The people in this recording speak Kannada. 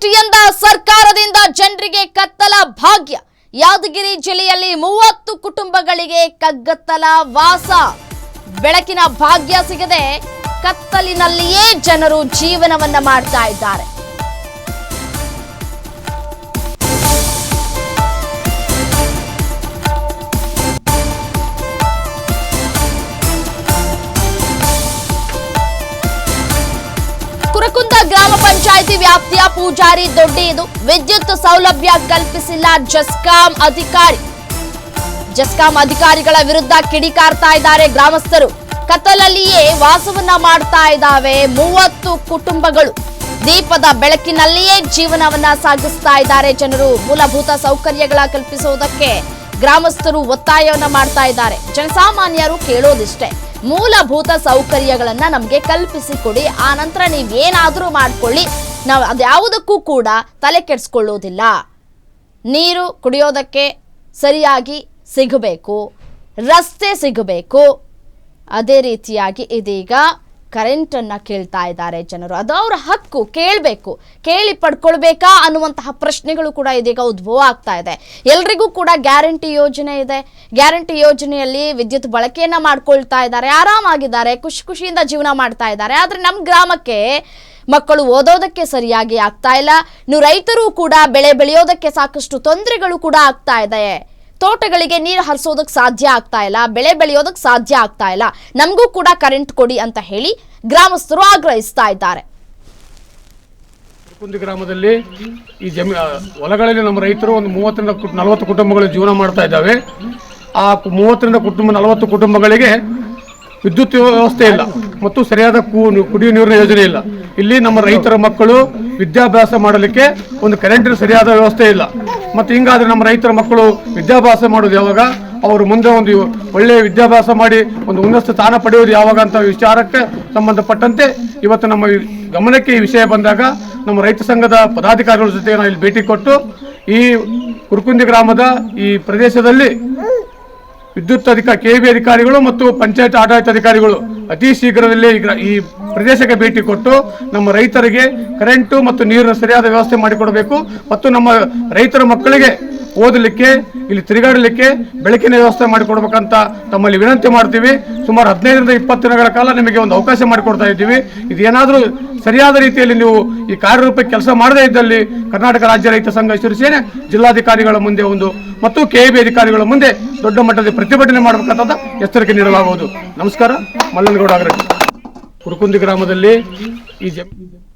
ಗ್ಯಾರಂಟಿಯಿಂದ ಸರ್ಕಾರದಿಂದ ಜನರಿಗೆ ಕತ್ತಲ ಭಾಗ್ಯ. ಯಾದಗಿರಿ ಜಿಲ್ಲೆಯಲ್ಲಿ ಮೂವತ್ತು ಕುಟುಂಬಗಳಿಗೆ ಕಗ್ಗತ್ತಲ ವಾಸ. ಬೆಳಕಿನ ಭಾಗ್ಯ ಸಿಗದೆ ಕತ್ತಲಿನಲ್ಲಿಯೇ ಜನರು ಜೀವನವನ್ನ ಮಾಡ್ತಾ ಇದ್ದಾರೆ. ಕುರಕುಂದ ಗ್ರಾಮ ಪಂಚಾಯಿತಿ ವ್ಯಾಪ್ತಿಯ ಪೂಜಾರಿ ದೊಡ್ಡಿ ಇದು ವಿದ್ಯುತ್ ಸೌಲಭ್ಯ ಕಲ್ಪಿಸಿಲ್ಲ ಜಸ್ಕಾಂ ಅಧಿಕಾರಿ. ಜಸ್ಕಾಂ ಅಧಿಕಾರಿಗಳ ವಿರುದ್ಧ ಕಿಡಿಕಾರ್ತಾ ಇದ್ದಾರೆ ಗ್ರಾಮಸ್ಥರು. ಕತ್ತಲಲ್ಲಿಯೇ ವಾಸವನ್ನ ಮಾಡ್ತಾ ಇದ್ದಾವೆ ಮೂವತ್ತು ಕುಟುಂಬಗಳು. ದೀಪದ ಬೆಳಕಿನಲ್ಲಿಯೇ ಜೀವನವನ್ನ ಸಾಗಿಸ್ತಾ ಇದ್ದಾರೆ ಜನರು. ಮೂಲಭೂತ ಸೌಕರ್ಯಗಳ ಕಲ್ಪಿಸುವುದಕ್ಕೆ ಗ್ರಾಮಸ್ಥರು ಒತ್ತಾಯವನ್ನ ಮಾಡ್ತಾ ಇದ್ದಾರೆ. ಜನಸಾಮಾನ್ಯರು ಕೇಳೋದಿಷ್ಟೇ. ಮೂಲಭೂತ ಸೌಕರ್ಯಗಳನ್ನ ನಮಗೆ ಕಲ್ಪಿಸಿ ಕೊಡಿ ಆ ನಂತರ ನೀವೇನಾದರೂ ಮಾಡ್ಕೊಳ್ಳಿ. ನಾವು ಅದ್ಯಾವುದಕ್ಕೂ ಕೂಡ ತಲೆ ಕೆಡಿಸ್ಕೊಳ್ಳೋದಿಲ್ಲ. ನೀರು ಕುಡಿಯೋದಕ್ಕೆ ಸರಿಯಾಗಿ ಸಿಗಬೇಕು. ರಸ್ತೆ ಸಿಗಬೇಕು. ಅದೇ ರೀತಿಯಾಗಿ ಇದೀಗ ಕರೆಂಟನ್ನು ಕೇಳ್ತಾ ಇದ್ದಾರೆ ಜನರು. ಅದು ಅವರ ಹಕ್ಕು, ಕೇಳಬೇಕು. ಕೇಳಿ ಪಡ್ಕೊಳ್ಬೇಕಾ ಅನ್ನುವಂತಹ ಪ್ರಶ್ನೆಗಳು ಕೂಡ ಇದೀಗ ಉದ್ಭವ ಆಗ್ತಾ ಇದೆ. ಎಲ್ರಿಗೂ ಕೂಡ ಗ್ಯಾರಂಟಿ ಯೋಜನೆ ಇದೆ. ಗ್ಯಾರಂಟಿ ಯೋಜನೆಯಲ್ಲಿ ವಿದ್ಯುತ್ ಬಳಕೆಯನ್ನು ಮಾಡ್ಕೊಳ್ತಾ ಇದ್ದಾರೆ, ಆರಾಮಾಗಿದ್ದಾರೆ, ಖುಷಿ ಖುಷಿಯಿಂದ ಜೀವನ ಮಾಡ್ತಾ ಇದ್ದಾರೆ. ಆದರೆ ನಮ್ಮ ಗ್ರಾಮಕ್ಕೆ ಮಕ್ಕಳು ಓದೋದಕ್ಕೆ ಸರಿಯಾಗಿ ಆಗ್ತಾ ಇಲ್ಲ. ಇನ್ನು ರೈತರು ಕೂಡ ಬೆಳೆ ಬೆಳೆಯೋದಕ್ಕೆ ಸಾಕಷ್ಟು ತೊಂದರೆಗಳು ಕೂಡ ಆಗ್ತಾ ಇದೆ. ತೋಟಗಳಿಗೆ ನೀರು ಹರಿಸೋದಕ್ಕೆ ಸಾಧ್ಯ ಆಗ್ತಾ ಇಲ್ಲ, ಬೆಳೆ ಬೆಳೆಯೋದಕ್ಕೆ ಸಾಧ್ಯ ಆಗ್ತಾ ಇಲ್ಲ. ನಮಗೂ ಕೂಡ ಕರೆಂಟ್ ಕೊಡಿ ಅಂತ ಹೇಳಿ ಗ್ರಾಮಸ್ಥರು ಆಗ್ರಹಿಸ್ತಾ ಇದ್ದಾರೆ. ಕುಂದಿ ಗ್ರಾಮದಲ್ಲಿ ಈ ಜಮೀ ಹೊಲಗಳಲ್ಲಿ ನಮ್ಮ ರೈತರು ಒಂದು ಮೂವತ್ತರಿಂದ ನಲವತ್ತು ಕುಟುಂಬಗಳು ಜೀವನ ಮಾಡ್ತಾ ಇದ್ದಾವೆ. ಆ ಮೂವತ್ತರಿಂದ ಕುಟುಂಬ, ನಲವತ್ತು ಕುಟುಂಬಗಳಿಗೆ ವಿದ್ಯುತ್ ವ್ಯವಸ್ಥೆ ಇಲ್ಲ ಮತ್ತು ಸರಿಯಾದ ಕುಡಿಯುವ ನೀರಿನ ಯೋಜನೆ ಇಲ್ಲ. ಇಲ್ಲಿ ನಮ್ಮ ರೈತರ ಮಕ್ಕಳು ವಿದ್ಯಾಭ್ಯಾಸ ಮಾಡಲಿಕ್ಕೆ ಒಂದು ಕರೆಂಟಿನ ಸರಿಯಾದ ವ್ಯವಸ್ಥೆ ಇಲ್ಲ. ಮತ್ತು ಹಿಂಗಾದ್ರೆ ನಮ್ಮ ರೈತರ ಮಕ್ಕಳು ವಿದ್ಯಾಭ್ಯಾಸ ಮಾಡೋದು ಯಾವಾಗ? ಅವರು ಮುಂದೆ ಒಂದು ಒಳ್ಳೆಯ ವಿದ್ಯಾಭ್ಯಾಸ ಮಾಡಿ ಒಂದು ಉನ್ನತ ಸ್ಥಾನ ಪಡೆಯೋದು ಯಾವಾಗ ಅಂತ ವಿಚಾರಕ್ಕೆ ಸಂಬಂಧಪಟ್ಟಂತೆ ಇವತ್ತು ನಮ್ಮ ಗಮನಕ್ಕೆ ಈ ವಿಷಯ ಬಂದಾಗ ನಮ್ಮ ರೈತ ಸಂಘದ ಪದಾಧಿಕಾರಿಗಳ ಜೊತೆ ನಾವು ಇಲ್ಲಿ ಭೇಟಿ ಕೊಟ್ಟು ಈ ಕುರುಕುಂದಿ ಗ್ರಾಮದ ಈ ಪ್ರದೇಶದಲ್ಲಿ ವಿದ್ಯುತ್ ಅಧಿಕಾರಿ ಕೆ ಅಧಿಕಾರಿಗಳು ಮತ್ತು ಪಂಚಾಯತ್ ಆಡಳಿತ ಅಧಿಕಾರಿಗಳು ಅತಿ ಶೀಘ್ರದಲ್ಲೇ ಈ ಪ್ರದೇಶಕ್ಕೆ ಭೇಟಿ ಕೊಟ್ಟು ನಮ್ಮ ರೈತರಿಗೆ ಕರೆಂಟು ಮತ್ತು ನೀರಿನ ಸರಿಯಾದ ವ್ಯವಸ್ಥೆ ಮಾಡಿಕೊಡಬೇಕು ಮತ್ತು ನಮ್ಮ ರೈತರ ಮಕ್ಕಳಿಗೆ ಓದಲಿಕ್ಕೆ, ಇಲ್ಲಿ ತಿರುಗಾಡಲಿಕ್ಕೆ ಬೆಳಕಿನ ವ್ಯವಸ್ಥೆ ಮಾಡಿಕೊಡ್ಬೇಕಂತ ತಮ್ಮಲ್ಲಿ ವಿನಂತಿ ಮಾಡ್ತೀವಿ. ಸುಮಾರು ಹದಿನೈದರಿಂದ ಇಪ್ಪತ್ತು ದಿನಗಳ ಕಾಲ ನಿಮಗೆ ಒಂದು ಅವಕಾಶ ಮಾಡಿಕೊಡ್ತಾ ಇದ್ದೀವಿ. ಇದೇನಾದರೂ ಸರಿಯಾದ ರೀತಿಯಲ್ಲಿ ನೀವು ಈ ಕಾರ್ಯರೂಪಕ್ಕೆ ಕೆಲಸ ಮಾಡದೇ ಇದ್ದಲ್ಲಿ ಕರ್ನಾಟಕ ರಾಜ್ಯ ರೈತ ಸಂಘ ಶಿವಸೇನೆ ಜಿಲ್ಲಾಧಿಕಾರಿಗಳ ಮುಂದೆ ಒಂದು ಮತ್ತು ಕೆ ಬಿ ಅಧಿಕಾರಿಗಳ ಮುಂದೆ ದೊಡ್ಡ ಮಟ್ಟದ ಪ್ರತಿಭಟನೆ ಮಾಡಬೇಕಂತ ಎಚ್ಚರಿಕೆ ನೀಡಲಾಗುವುದು. ನಮಸ್ಕಾರ. ಮಲ್ಲನಗೌಡ ಅಗ್ರಜಿ. ಕುರುಕುಂದಿ ಗ್ರಾಮದಲ್ಲಿ ಈ ಜಮೀನು